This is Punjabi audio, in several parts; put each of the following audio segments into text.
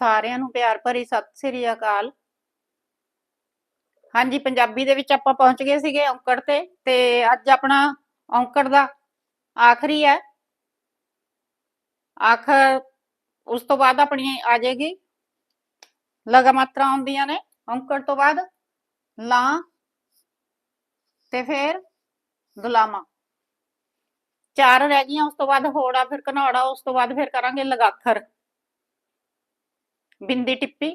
ਸਾਰਿਆਂ ਨੂੰ ਪਿਆਰ ਭਰੀ ਸਤਿ ਸ੍ਰੀ ਅਕਾਲ। ਹਾਂਜੀ, ਪੰਜਾਬੀ ਦੇ ਵਿੱਚ ਆਪਾਂ ਪਹੁੰਚ ਗਏ ਸੀਗੇ ਔਂਕੜ ਤੇ ਤੇ ਅੱਜ ਆਪਣਾ ਔਂਕੜ ਦਾ ਆਖਰੀ ਹੈ। ਆਖਰ ਉਸ ਤੋਂ ਬਾਅਦ ਆਪਣੀ ਆ ਜਾਏਗੀ। ਲਗਾ ਮਾਤਰਾ ਆਉਂਦੀਆਂ ਨੇ ਔਂਕੜ ਤੋਂ ਬਾਅਦ। ਲਾਂ ਤੇ ਫਿਰ ਦੁਲਾਮਾ ਚਾਰ ਰਹਿ ਗਈਆਂ, ਉਸ ਤੋਂ ਬਾਅਦ ਹੋੜਾ, ਫਿਰ ਘਨੌੜਾ, ਉਸ ਤੋਂ ਬਾਅਦ ਫਿਰ ਕਰਾਂਗੇ ਲਗਾਖਰ। ਬਿੰਦੀ ਟਿੱਪੀ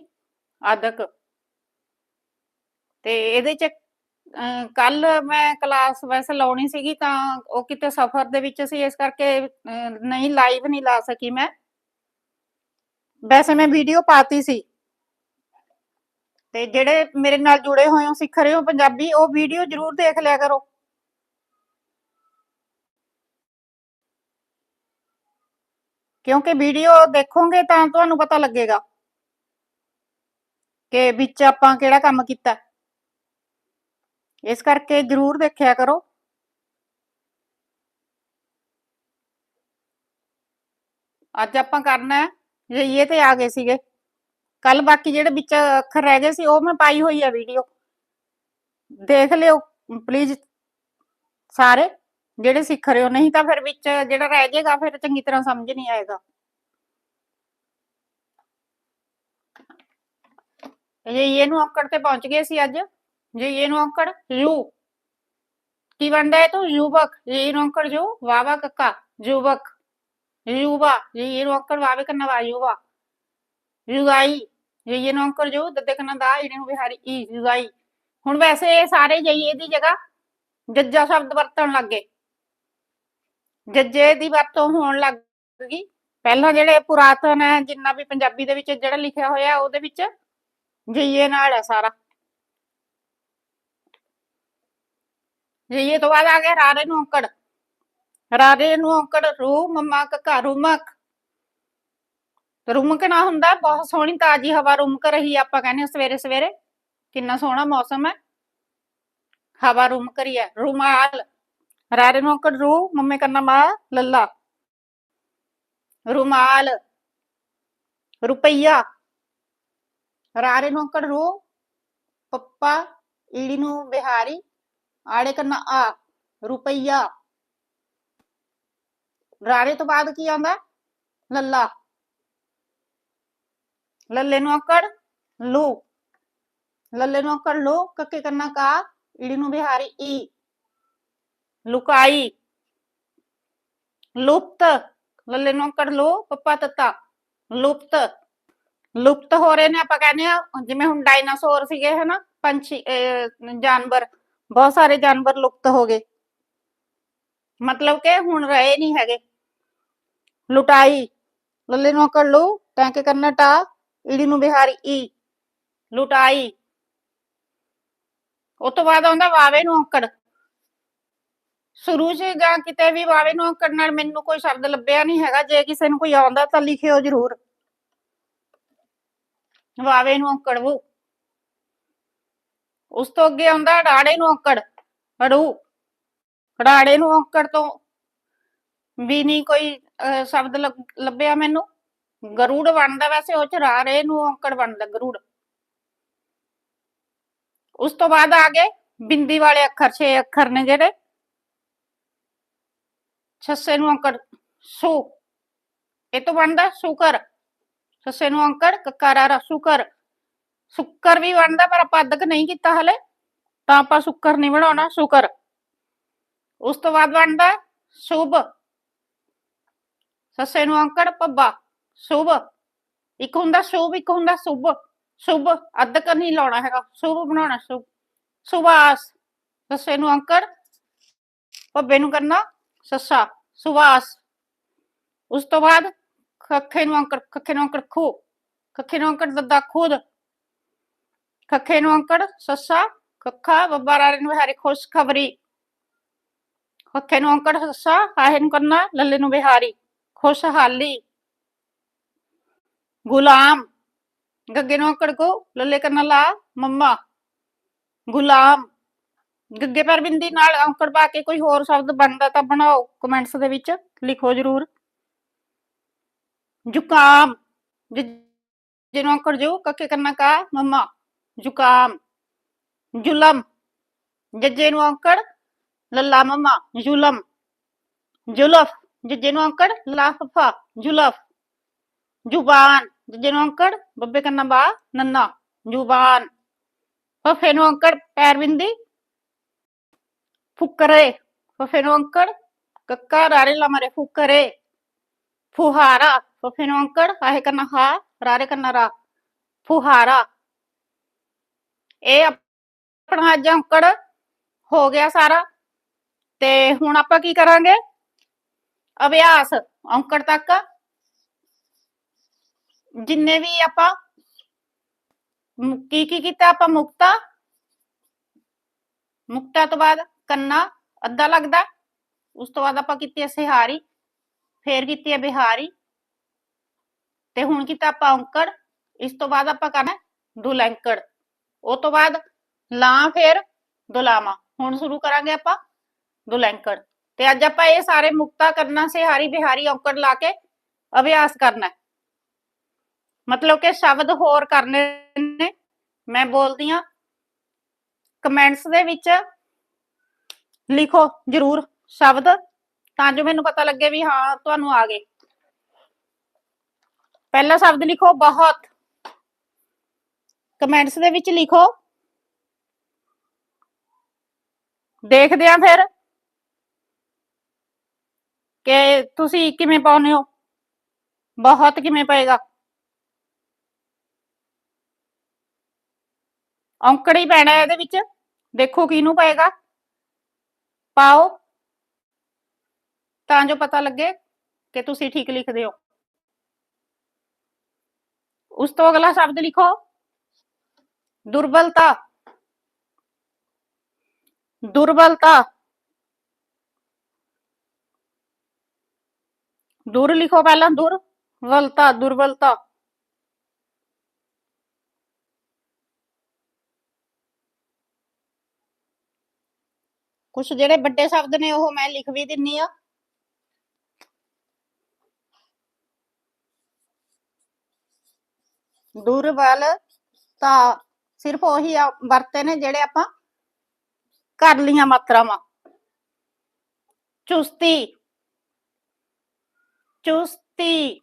ਆਦਕ। ਤੇ ਇਹਦੇ ਚ ਕੱਲ ਮੈਂ ਕਲਾਸ ਵੈਸੇ ਲਾਉਣੀ ਸੀਗੀ ਤਾਂ ਉਹ ਕਿਤੇ ਸਫ਼ਰ ਦੇ ਵਿੱਚ ਸੀ ਇਸ ਕਰਕੇ ਅਹ, ਨਹੀਂ ਲਾਈਵ ਨਹੀਂ ਲਾ ਸਕੀ ਮੈਂ। ਵੈਸੇ ਮੈਂ ਵੀਡੀਓ ਪਾਤੀ ਸੀ। ਤੇ ਜਿਹੜੇ ਮੇਰੇ ਨਾਲ ਜੁੜੇ ਹੋਏ ਹੋ ਸਿੱਖ ਰਹੇ ਹੋ ਪੰਜਾਬੀ ਉਹ ਵੀਡੀਓ ਜਰੂਰ ਦੇਖ ਲਿਆ ਕਰੋ। ਕਿਉਂਕਿ ਵੀਡੀਓ ਦੇਖੋਗੇ ਤਾਂ ਤੁਹਾਨੂੰ ਪਤਾ ਲੱਗੇਗਾ। ਕਿ ਵਿੱਚ ਆਪਾਂ ਕਿਹੜਾ ਕੰਮ ਕੀਤਾ? ਇਸ ਕਰਕੇ ਜਰੂਰ ਦੇਖਿਆ ਕਰੋ। ਅੱਜ ਆਪਾਂ ਕਰਨਾ ਹੈ ਇਹ ਤੇ ਆ ਗਏ ਸੀਗੇ। ਕੱਲ ਬਾਕੀ ਜਿਹੜੇ ਵਿੱਚ ਅੱਖਰ ਰਹਿ ਗਏ ਸੀ, ਉਹ ਮੈਂ ਪਾਈ ਹੋਈ ਆ ਵੀਡੀਓ। ਦੇਖ ਲਿਓ ਪਲੀਜ਼ ਸਾਰੇ। ਜਿਹੜੇ ਸਿੱਖ ਰਹੇ ਹੋ, ਨਹੀਂ ਤਾਂ ਫਿਰ ਵਿੱਚ ਜਿਹੜਾ ਰਹਿ ਜਾਏਗਾ, ਫਿਰ ਚੰਗੀ ਤਰ੍ਹਾਂ ਸਮਝ ਨਹੀਂ ਆਏਗਾ। ਇਹ ਇਹਨੂੰ ਔਕੜ ਤੇ ਪਹੁੰਚ ਗਏ ਸੀ ਅੱਜ, ਜੇ ਇਹਨੂੰ ਔਕੜ ਯੂ ਕੀ ਬਣਦਾ ਹੈ ਤੂੰ? ਯੁਵਕ ਇਹ ਔਕੜ, ਜੋ। ਵਾਵਾ ਕੱਕਾ। ਯੁਵਕ ਯੁਵਾ ਇਹ ਨੂੰ ਔਕੜ ਵਾਵੇ ਕੰਨਾ ਵਾ ਯੁਵਾ ਯੁਗਾਈ। ਇਹ ਨੂੰ ਔਕੜ, ਜੋ, ਦੱਦੇ ਕੰਨਾ ਦਾ, ਇਹਨੂੰ ਵਿਹਾਰੀ ਈ ਹੁਣ ਵੈਸੇ ਇਹ ਸਾਰੇ ਜਈਏ ਦੀ ਜਗ੍ਹਾ ਜੱਜਾ ਸ਼ਬਦ ਵਰਤਣ ਲੱਗੇ ਜੱਜੇ ਦੀ ਵਰਤੋਂ ਹੋਣ ਲੱਗ ਗਈ। ਪਹਿਲਾਂ ਜਿਹੜੇ ਪੁਰਾਤਨ ਹੈ, ਜਿੰਨਾ ਵੀ ਪੰਜਾਬੀ ਦੇ ਵਿੱਚ ਜਿਹੜਾ ਲਿਖਿਆ ਹੋਇਆ, ਉਹਦੇ ਵਿੱਚ ਜਈਏ ਨਾਲ ਹੈ ਸਾਰਾ। ਜਈਏ ਤੋਂ ਬਾਅਦ ਆ ਗਿਆ ਰਾਰੇ ਨੂੰ ਔਂਕੜ। ਰਾਰੇ ਨੂੰ ਔਂਕੜ ਰੂ ਮੰਮਾ ਕਕਾ ਰੁਮਕ ਰੁਮਕ ਨਾ ਹੁੰਦਾ ਬਹੁਤ ਸੋਹਣੀ ਤਾਜੀ ਹਵਾ ਰੁਮਕ ਰਹੀ ਆ, ਆਪਾਂ ਕਹਿੰਦੇ ਸਵੇਰੇ ਸਵੇਰੇ। ਕਿੰਨਾ ਸੋਹਣਾ ਮੌਸਮ ਹੈ। ਹਵਾ ਰੁਮਕ ਰਹੀ ਹੈ ਰੁਮਾਲ। ਰਾਰੇ ਨੂੰ ਔਂਕੜ ਰੂ ਮੰਮੇ ਕਰਨਾ ਮਾ ਲੱਲਾ। ਰੁਮਾਲ। ਰੁਪਈਆ। ਰਾਰੇ ਨੂੰ ਔਂਕੜ ਰੂ ਪੱਪਾ ਈੜੀ ਨੂੰ ਬਿਹਾਰੀ ਆੜੇ ਕਰਨਾ ਆ ਰੁਪਈਆ ਰਾਰੇ ਤੋਂ ਬਾਅਦ ਕੀ ਆਉਂਦਾ ਲੱਲਾ ਲੱਲੇ ਨੂੰ ਔਂਕੜ ਲੂ ਲੱਲੇ ਨੂੰ ਔਂਕੜ ਲੂ ਕੱਕੇ ਕਰਨਾ ਕਾ ਈੜੀ ਨੂੰ ਬਿਹਾਰੀ ਈ ਲੁਕਾਈ ਲੁਪਤ ਲੱਲੇ ਨੂੰ ਔਂਕੜ ਲੂ ਪੱਪਾ ਤੱਤਾ ਲੁਪਤ ਲੁਪਤ ਹੋ ਰਹੇ ਨੇ ਆਪਾਂ ਕਹਿੰਦੇ ਆ ਜਿਵੇਂ ਹੁਣ ਡਾਇਨਾਸੌਰ ਸੀਗੇ, ਹਨਾ, ਪੰਛੀ ਜਾਨਵਰ, ਬਹੁਤ ਸਾਰੇ ਜਾਨਵਰ ਲੁਪਤ ਹੋ ਗਏ। ਮਤਲਬ ਕਿ ਹੁਣ ਰਹੇ ਨਹੀਂ ਹੈਗੇ। ਲੁਟਾਈ, ਲੱਲੇ ਨੂੰ ਕਰ ਲੂ ਟੈਂਕੇ ਕਰਨਾ ਟਾ ਈੜੀ ਨੂੰ ਬਿਹਾਰੀ, ਈ, ਲੁਟਾਈ। ਉਹ ਤੋਂ ਬਾਅਦ ਆਉਂਦਾ ਵਾਵੇ ਨੂੰ ਔਂਕੜ ਸ਼ੁਰੂ 'ਚ ਜਾਂ ਕਿਤੇ ਵੀ ਵਾਵੇ ਨੂੰ ਔਂਕੜ ਨਾਲ ਮੈਨੂੰ ਕੋਈ ਸ਼ਬਦ ਲੱਭਿਆ ਨਹੀਂ ਹੈਗਾ, ਜੇ ਕਿਸੇ ਨੂੰ ਕੋਈ ਆਉਂਦਾ ਤਾਂ ਲਿਖਿਓ ਜਰੂਰ। ਵਾਵੇ ਨੂੰ ਔਂਕੜ ਵੂ। ਉਸ ਤੋਂ ਅੱਗੇ ਆਉਂਦਾ ਡਾੜੇ ਨੂੰ ਔਂਕੜ ਅੜੂ। ਕੜਾੜੇ ਨੂੰ ਔਂਕੜ ਤੋਂ ਵੀ ਨਹੀਂ ਕੋਈ ਸ਼ਬਦ ਲੱਭਿਆ ਮੈਨੂੰ। ਗਰੂੜ ਬਣਦਾ ਵੈਸੇ ਉਹ ਚ, ਰਾਰੇ ਨੂੰ ਔਂਕੜ ਬਣਦਾ ਗਰੂੜ। ਉਸ ਤੋਂ ਬਾਅਦ ਆ ਗਏ ਬਿੰਦੀ ਵਾਲੇ ਅੱਖਰ, ਛੇ ਅੱਖਰ ਨੇ ਜਿਹੜੇ। ਛੱਸੇ ਨੂੰ ਔਂਕੜ ਸੂ। ਇਹ ਤੋਂ ਬਣਦਾ ਸ਼ੁਕਰ। ਸੱਸੇ ਨੂੰ ਅੰਕੜ ਕਕਾਰਾ ਸ਼ੁਕਰ। ਸ਼ੁਕਰ ਵੀ ਬਣਦਾ, ਪਰ ਆਪਾਂ ਅੱਧਕ ਨਹੀਂ ਕੀਤਾ ਹਲੇ। ਤਾਂ ਆਪਾਂ ਸੁੱਕਰ ਨਹੀਂ ਬਣਾਉਣਾ, ਸ਼ੁਕਰ। ਉਸ ਤੋਂ ਬਾਅਦ ਬਣਦਾ ਸ਼ੁਭ। ਸੱਸੇ ਨੂੰ ਅੰਕੜ ਪੱਬਾ ਸ਼ੁਭ। ਇੱਕ ਹੁੰਦਾ ਸ਼ੁਭ, ਇੱਕ ਹੁੰਦਾ ਸ਼ੁਭ। ਸ਼ੁਭ ਅੱਧਕ ਨਹੀਂ ਲਾਉਣਾ ਹੈਗਾ। ਸ਼ੁਭ ਬਣਾਉਣਾ, ਸ਼ੁਭ। ਸੁਭਾਸ। ਸੱਸੇ ਨੂੰ ਅੰਕੜ ਪੱਬੇ ਨੂੰ ਕਰਨਾ ਸੱਸਾ। ਸੁਭਾਸ। ਉਸ ਤੋਂ ਬਾਅਦ ਖੱਖੇ ਨੂੰ ਅੰਕੜ, ਖੱਖੇ ਨੂੰ ਅੰਕੜ ਖੋ ਖੱਖੇ ਨੂੰ ਅੰਕੜ ਦੱਦਾ ਖੁਦ। ਖੱਖੇ ਨੂੰ ਅੰਕੜ ਸੱਸਾ, ਖੱਖਾ ਬੱਬਾ ਰਾਰੇ ਨੂੰ ਬਿਹਾਰੀ ਖੁਸ਼ ਖਬਰੀ। ਖੱਖੇ ਨੂੰ ਅੰਕੜ ਸੱਸਾ, ਹਾਹੇ ਨੂੰ ਕਰਨਾ ਲੱਲੇ ਨੂੰ ਬਿਹਾਰੀ ਖੁਸ਼ਹਾਲੀ ਗੁਲਾਮ, ਗੱਗੇ ਨੂੰ ਅੰਕੜ ਕੋ ਲੱਲੇ ਕਰਨਾ ਲਾ ਮੰਮਾ। ਗੁਲਾਮ, ਗੱਗੇ ਪਰ ਬਿੰਦੀ ਨਾਲ ਅੰਕੜ ਪਾ ਕੇ ਕੋਈ ਹੋਰ ਸ਼ਬਦ ਬਣਦਾ ਤਾਂ ਬਣਾਓ, ਕਮੈਂਟਸ ਦੇ ਵਿੱਚ ਲਿਖੋ ਜਰੂਰ। ਜ਼ੁਕਾਮ ਜ- ਜਿਹਨੂੰ ਅੰਕੜ ਜੂ ਕੱਕੇ ਕੰਨਾ ਕਾ ਮਮਾ ਜ਼ੁਕਾਮ ਜ਼ੁਲਮ ਜੱਜੇ ਨੂੰ ਅੰਕੜ ਲੱਲਾ ਮਮਾ ਜ਼ੁਲਮ ਜ਼ੁਲਫ ਜੱਜੇ ਨੂੰ ਅੰਕੜ ਲਾਫਾ ਜ਼ੁਲਫ ਜ਼ੁਬਾਨ ਜੱਜੇ ਨੂੰ ਅੰਕੜ ਬੱਬੇ ਕੰਨਾ ਬਾ ਨੰਨਾ ਜ਼ੁਬਾਨ ਫਫੇ ਨੂੰ ਅੰਕੜ ਪੈਰ ਬਿੰਦੀ ਫੁਕਰੇ ਫਫੇ ਨੂੰ ਅੰਕੜ ਕੱਕਾ ਰਾਰੇ ਲਮਰੇ ਫੁਕਰੇ ਫੁਹਾਰਾ ਫਫੇ ਨੂੰ ਅੰਕੜ ਆਹੇ ਕੰਨਾ ਇਹ ਆਪਣਾ ਅੱਜ ਅੰਕੜ ਹੋ ਗਿਆ ਸਾਰਾ। ਤੇ ਹੁਣ ਆਪਾਂ ਕੀ ਕਰਾਂਗੇ? ਅਭਿਆਸ, ਅੰਕੜ ਤੱਕ। ਜਿੰਨੇ ਵੀ ਆਪਾਂ ਕੀ ਕੀ ਕੀਤਾ ਆਪਾਂ? ਮੁਕਤਾ। ਮੁਕਤਾ ਤੋਂ ਬਾਅਦ ਕੰਨਾ, ਅੱਧਾ ਲੱਗਦਾ। ਉਸ ਤੋਂ ਬਾਅਦ ਆਪਾਂ ਕੀਤੀ ਸਿਹਾਰੀ। ਫੇਰ ਕੀਤੀ ਹੈ ਬਿਹਾਰੀ। ਤੇ ਹੁਣ ਕੀਤਾ ਆਪਾਂ ਔਂਕੜ। ਇਸ ਤੋਂ ਬਾਅਦ ਆਪਾਂ ਕਰਨਾ ਹੈ ਉਹ ਤੋਂ ਬਾਅਦ ਲਾਂ ਫੇਰ ਦੁਲਾਮਾ ਹੁਣ ਸ਼ੁਰੂ ਕਰਾਂਗੇ ਆਪਾਂ ਦੁਲੈਂਕੜ। ਤੇ ਅੱਜ ਆਪਾਂ ਇਹ ਸਾਰੇ ਮੁਕਤਾ ਕਰਨਾ ਸਿਹਾਰੀ ਬਿਹਾਰੀ, ਔਂਕੜ ਲਾ ਕੇ ਅਭਿਆਸ ਕਰਨਾ ਮਤਲਬ ਕਿ ਸ਼ਬਦ ਹੋਰ ਕਰਨੇ ਨੇ। ਮੈਂ ਬੋਲਦੀ ਆ ਕਮੈਂਟਸ ਦੇ ਵਿੱਚ ਲਿਖੋ ਜਰੂਰ ਸ਼ਬਦ। ਤਾਂ ਜੋ ਮੈਨੂੰ ਪਤਾ ਲੱਗੇ ਵੀ ਹਾਂ, ਤੁਹਾਨੂੰ ਆ ਗਏ। ਪਹਿਲਾ ਸ਼ਬਦ ਲਿਖੋ, ਬਹੁਤ। ਕਮੈਂਟਸ ਦੇ ਵਿੱਚ ਲਿਖੋ। ਦੇਖਦੇ ਆ ਫਿਰ ਕਿ ਤੁਸੀਂ ਕਿਵੇਂ ਪਾਉਨੇ ਹੋ। ਬਹੁਤ ਕਿਵੇਂ ਪਏਗਾ। ਔਂਕੜ ਹੀ ਪੈਣਾ ਇਹਦੇ ਵਿੱਚ। ਦੇਖੋ ਕਿਹਨੂੰ ਪਏਗਾ। ਪਾਓ। ਤਾਂ ਜੋ ਪਤਾ ਲੱਗੇ ਕਿ ਤੁਸੀਂ ਠੀਕ ਲਿਖਦੇ ਹੋ। ਉਸ ਤੋਂ ਅਗਲਾ ਸ਼ਬਦ ਲਿਖੋ, ਦੁਰਬਲਤਾ। ਦੁਰਬਲਤਾ। ਦੁਰ ਲਿਖੋ ਪਹਿਲਾਂ ਦੁਰਬਲਤਾ ਦੁਰਬਲਤਾ। ਕੁਝ ਜਿਹੜੇ ਵੱਡੇ ਸ਼ਬਦ ਨੇ, ਉਹ ਮੈਂ ਲਿਖ ਵੀ ਦਿੰਨੀ ਆ ਦੁਰਬਲਤਾ ਸਿਰਫ ਉਹੀ ਆ- ਵਰਤੇ ਨੇ ਜਿਹੜੇ ਆਪਾਂ ਕਰ ਲੀਆਂ ਮਾਤਰਾਵਾਂ। ਚੁਸਤੀ। ਚੁਸਤੀ।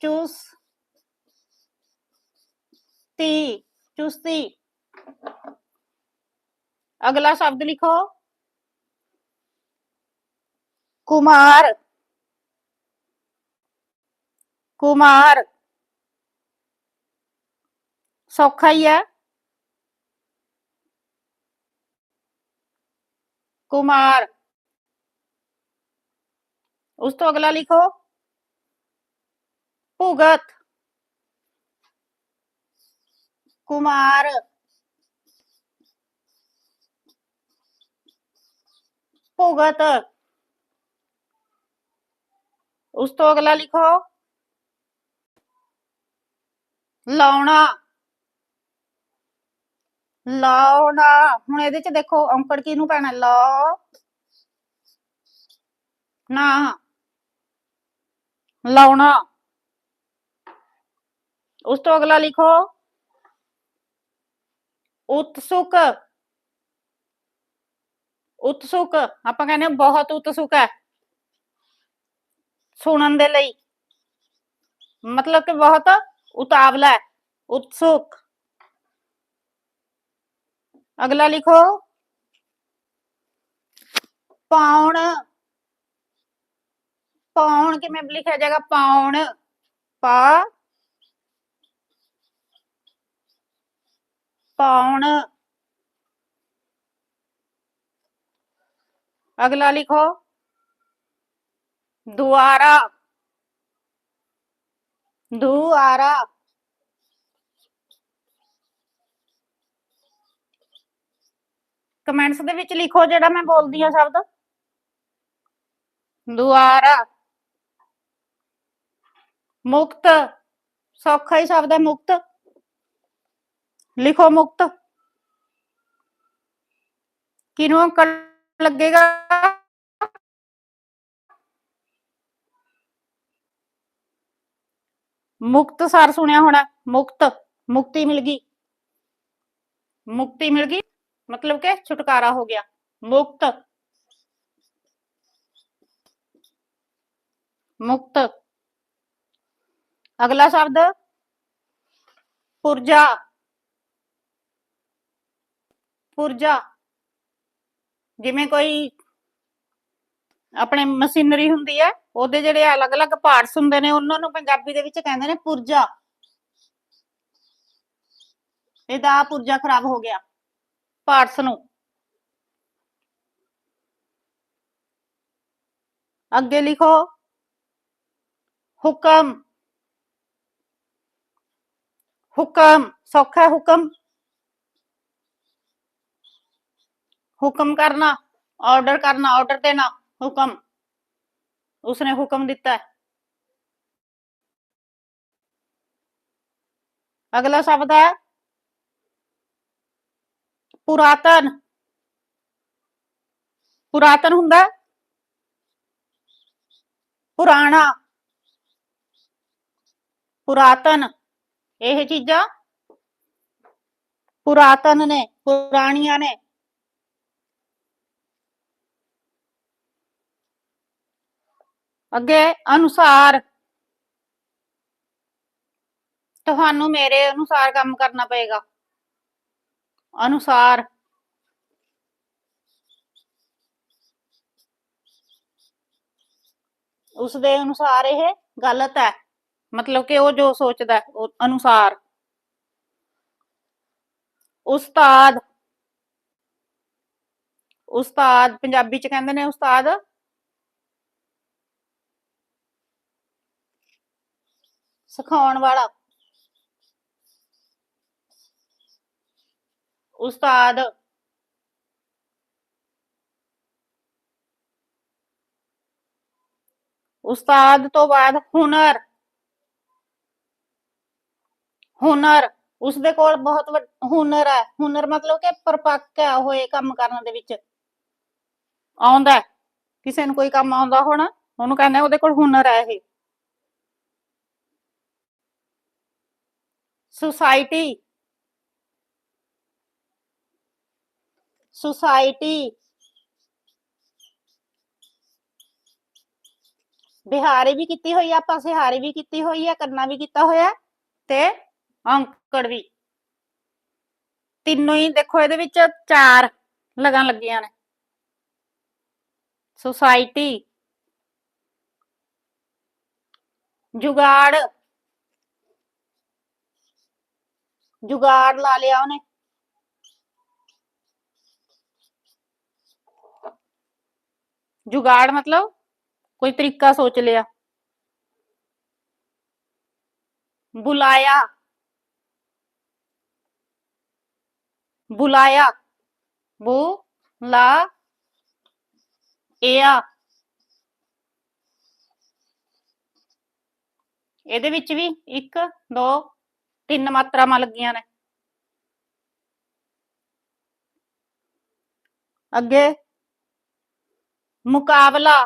ਚੁਸਤੀ। ਚੁਸਤੀ। ਅਗਲਾ ਸ਼ਬਦ ਲਿਖੋ। ਕੁਮਾਰ। ਕੁਮਾਰ ਸੌਖਾ ਹੀ ਹੈ ਕੁਮਾਰ ਉਸ ਤੋਂ ਅਗਲਾ ਲਿਖੋ ਭੁਗਤ ਕੁਮਾਰ ਭੁਗਤ ਉਸ ਤੋਂ ਅਗਲਾ ਲਿਖੋ ਲਾਉਣਾ। ਲਾਉਣਾ। ਹੁਣ ਇਹਦੇ ਚ ਦੇਖੋ, ਔਂਕੜ ਕਿਹਨੂੰ ਪੈਣਾ? ਲਾ ਨਾ। ਲਾਉਣਾ। ਉਸ ਤੋਂ ਅਗਲਾ ਲਿਖੋ। ਉਤਸੁਕ। ਉਤਸੁਕ। ਆਪਾਂ ਕਹਿੰਦੇ ਹਾਂ ਬਹੁਤ ਉਤਸੁਕ ਹੈ। ਸੁਣਨ ਦੇ ਲਈ। ਮਤਲਬ ਕਿ ਬਹੁਤ ਉਤਾਵਲਾ ਹੈ ਉਤਸੁਕ ਅਗਲਾ ਲਿਖੋ ਪਾਉਣ ਪਾਉਣ ਕਿਵੇਂ ਲਿਖਿਆ ਜਾਏਗਾ ਪਾਉਣ ਪਾ ਪਾਉਣ ਅਗਲਾ ਲਿਖੋ ਦੁਆਰਾ ਦੁਆਰਾ ਕਮੈਂਟਸ ਦੇ ਵਿੱਚ ਲਿਖੋ ਜਿਹੜਾ ਮੈਂ ਬੋਲਦੀ ਆ ਸ਼ਬਦ। ਦੁਆਰਾ ਮੁਕਤ। ਸੌਖਾ ਹੀ ਸ਼ਬਦ ਹੈ, ਮੁਕਤ। ਲਿਖੋ ਮੁਕਤ। ਕਿਨੂੰ ਅੰਕਲ ਲੱਗੇਗਾ? ਮੁਕਤ ਸਰ ਸੁਣਿਆ ਹੋਣਾ ਮੁਕਤ ਮੁਕਤੀ ਮਿਲ ਗਈ ਮੁਕਤੀ ਮਿਲ ਗਈ ਮਤਲਬ ਕਿ ਛੁਟਕਾਰਾ ਹੋ ਗਿਆ ਮੁਕਤ ਮੁਕਤ ਅਗਲਾ ਸ਼ਬਦ ਪੁਰਜਾ ਪੁਰਜਾ ਜਿਵੇਂ ਕੋਈ ਆਪਣੇ ਮਸ਼ੀਨਰੀ ਹੁੰਦੀ ਹੈ ਉਹਦੇ ਜਿਹੜੇ ਅਲੱਗ-ਅਲੱਗ ਪਾਰਟਸ ਹੁੰਦੇ ਨੇ, ਉਹਨਾਂ ਨੂੰ ਪੰਜਾਬੀ ਦੇ ਵਿੱਚ ਕਹਿੰਦੇ ਨੇ ਪੁਰਜਾ। ਇਹਦਾ ਪੁਰਜਾ ਖਰਾਬ ਹੋ ਗਿਆ ਪਾਰਟਸ ਨੂੰ। ਅੱਗੇ ਲਿਖੋ, ਹੁਕਮ। ਹੁਕਮ, ਸੌਖਾ ਹੁਕਮ। ਹੁਕਮ ਕਰਨਾ ਆਰਡਰ ਕਰਨਾ ਆਰਡਰ ਦੇਣਾ। ਹੁਕਮ। ਉਸਨੇ ਹੁਕਮ ਦਿੱਤਾ ਹੈ। ਅਗਲਾ ਸ਼ਬਦ ਹੈ, ਪੁਰਾਤਨ। ਪੁਰਾਤਨ ਹੁੰਦਾ ਪੁਰਾਣਾ। ਪੁਰਾਤਨ। ਇਹ ਚੀਜ਼ਾਂ ਪੁਰਾਤਨ ਨੇ, ਪੁਰਾਣੀਆਂ ਨੇ। ਅੱਗੇ ਅਨੁਸਾਰ। ਤੁਹਾਨੂੰ ਮੇਰੇ ਅਨੁਸਾਰ ਕੰਮ ਕਰਨਾ ਪਏਗਾ। ਅਨੁਸਾਰ। ਉਸ ਦੇ ਅਨੁਸਾਰ ਇਹ ਗਲਤ ਹੈ। ਮਤਲਬ ਕਿ ਉਹ ਜੋ ਸੋਚਦਾ ਉਹ ਅਨੁਸਾਰ। ਉਸਤਾਦ। ਉਸਤਾਦ ਪੰਜਾਬੀ ਚ ਕਹਿੰਦੇ ਨੇ ਉਸਤਾਦ ਸਿਖਾਉਣ ਵਾਲਾ। ਉਸਤਾਦ। ਉਸਤਾਦ ਤੋਂ ਬਾਅਦ ਹੁਨਰ। ਹੁਨਰ। ਉਸਦੇ ਕੋਲ ਬਹੁਤ ਵੱਡ- ਹੁਨਰ ਹੈ। ਹੁਨਰ ਮਤਲਬ ਕਿ ਪਰਪੱਕ ਹੈ ਉਹ ਇਹ ਕੰਮ ਕਰਨ ਦੇ ਵਿੱਚ। ਆਉਂਦਾ ਕਿਸੇ ਨੂੰ ਕੋਈ ਕੰਮ ਆਉਂਦਾ ਹੋਣਾ, ਉਹਨੂੰ ਕਹਿੰਦੇ ਉਹਦੇ ਕੋਲ ਹੁਨਰ ਹੈ ਇਹ। ਸੁਸਾਇਟੀ ਸੁਸਾਇਟੀ ਬਿਹਾਰੀ ਵੀ ਕੀਤੀ ਹੋਈ ਆ, ਆਪਾਂ ਸਿਹਾਰੀ ਵੀ ਕੀਤੀ ਹੋਈ ਆ ਕਰਨਾ ਵੀ ਕੀਤਾ ਹੋਇਆ ਤੇ ਔਂਕੜ ਵੀ। ਤਿੰਨੋਂ ਹੀ ਦੇਖੋ ਇਹਦੇ ਵਿੱਚ ਚਾਰ ਲਗਨ ਲੱਗੀਆਂ ਨੇ। ਸੁਸਾਇਟੀ ਜੁਗਾੜ। ਜੁਗਾੜ ਲਾ ਲਿਆ ਉਹਨੇ। ਜੁਗਾੜ ਮਤਲਬ ਕੋਈ ਤਰੀਕਾ ਸੋਚ ਲਿਆ। ਬੁਲਾਇਆ। ਬੁਲਾਇਆ। ਬੁ ਲਾ ਇਆ ਇਹਦੇ ਵਿੱਚ ਵੀ 1 2 ਤਿੰਨ ਮਾਤਰਾਵਾਂ ਲੱਗੀਆਂ ਨੇ। ਅੱਗੇ, ਮੁਕਾਬਲਾ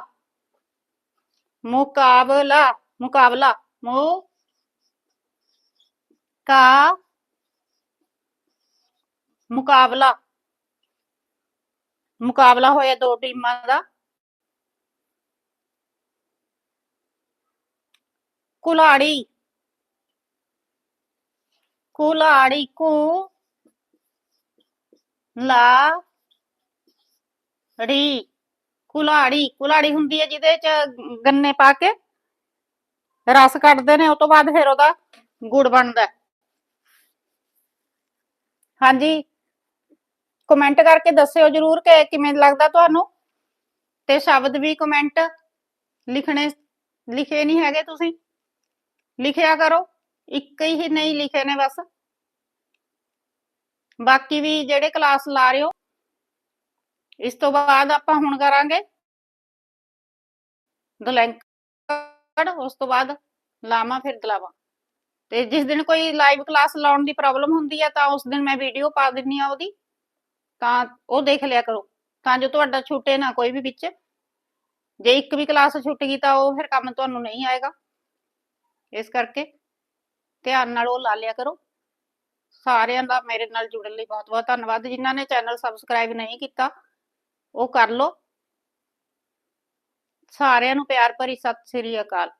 ਮੁਕਾਬਲਾ ਮੁਕਾਬਲਾ, ਮੁ ਕਾ ਮੁਕਾਬਲਾ। ਮੁਕਾਬਲਾ ਹੋਇਆ ਦੋ ਟੀਮਾਂ ਦਾ। ਕੁਲਾੜੀ ਕੁਲਾੜੀ ਕੁ ਲਾ ੜੀ। ਕੁਲਾੜੀ ਕੁਲਾੜੀ ਹੁੰਦੀ ਹੈ ਜਿਹਦੇ ਚ ਗੰਨੇ ਪਾ ਕੇ ਰਸ ਕੱਢਦੇ ਨੇ ਉਸ ਤੋਂ ਬਾਅਦ ਫਿਰ ਉਹਦਾ ਗੁੜ ਬਣਦਾ। ਹਾਂਜੀ। ਕਮੈਂਟ ਕਰਕੇ ਦੱਸਿਓ ਜਰੂਰ ਕਿ ਕਿਵੇਂ ਲੱਗਦਾ ਤੁਹਾਨੂੰ। ਤੇ ਸ਼ਬਦ ਵੀ ਕਮੈਂਟ ਲਿਖਣੇ, ਲਿਖੇ ਨਹੀਂ ਹੈਗੇ ਤੁਸੀਂ। ਲਿਖਿਆ ਕਰੋ। ਇੱਕ ਹੀ ਨਹੀਂ ਲਿਖੇ ਨੇ ਬਸ। ਬਾਕੀ ਵੀ ਜਿਹੜੇ ਕਲਾਸ ਲਾ ਰਹੇ ਹੋ, ਇਸ ਤੋਂ ਬਾਅਦ ਆਪਾਂ ਹੁਣ ਕਰਾਂਗੇ ਦਲੈਂਕੜ, ਉਸ ਤੋਂ ਬਾਅਦ ਲਾਵਾਂ ਫਿਰ ਦਲਾਵਾਂ। ਤੇ ਜਿਸ ਦਿਨ ਕੋਈ ਲਾਈਵ ਕਲਾਸ ਲਾਉਣ ਦੀ ਪ੍ਰੋਬਲਮ ਹੁੰਦੀ ਆ, ਤਾਂ ਉਸ ਦਿਨ ਮੈਂ ਵੀਡੀਓ ਪਾ ਦਿੰਨੀ ਆ ਉਹਦੀ। ਤਾਂ ਉਹ ਦੇਖ ਲਿਆ ਕਰੋ। ਤਾਂ ਜੋ ਤੁਹਾਡਾ ਛੁੱਟੇ ਨਾ ਕੋਈ ਵੀ ਵਿੱਚ। ਜੇ ਇੱਕ ਵੀ ਕਲਾਸ ਛੁੱਟ ਗਈ ਤਾਂ ਉਹ ਫਿਰ ਕੰਮ ਤੁਹਾਨੂੰ ਨਹੀਂ ਆਏਗਾ। ਇਸ ਕਰਕੇ ਧਿਆਨ ਨਾਲ ਉਹ ਲਾ ਲਿਆ ਕਰੋ। ਸਾਰਿਆਂ ਦਾ ਮੇਰੇ ਨਾਲ ਜੁੜਨ ਲਈ ਬਹੁਤ ਬਹੁਤ ਧੰਨਵਾਦ। ਜਿਨ੍ਹਾਂ ਨੇ ਚੈਨਲ ਸਬਸਕ੍ਰਾਈਬ ਨਹੀਂ ਕੀਤਾ, ਉਹ ਕਰ ਲਓ। ਸਾਰਿਆਂ ਨੂੰ ਪਿਆਰ ਭਰੀ ਸਤਿ ਸ੍ਰੀ ਅਕਾਲ।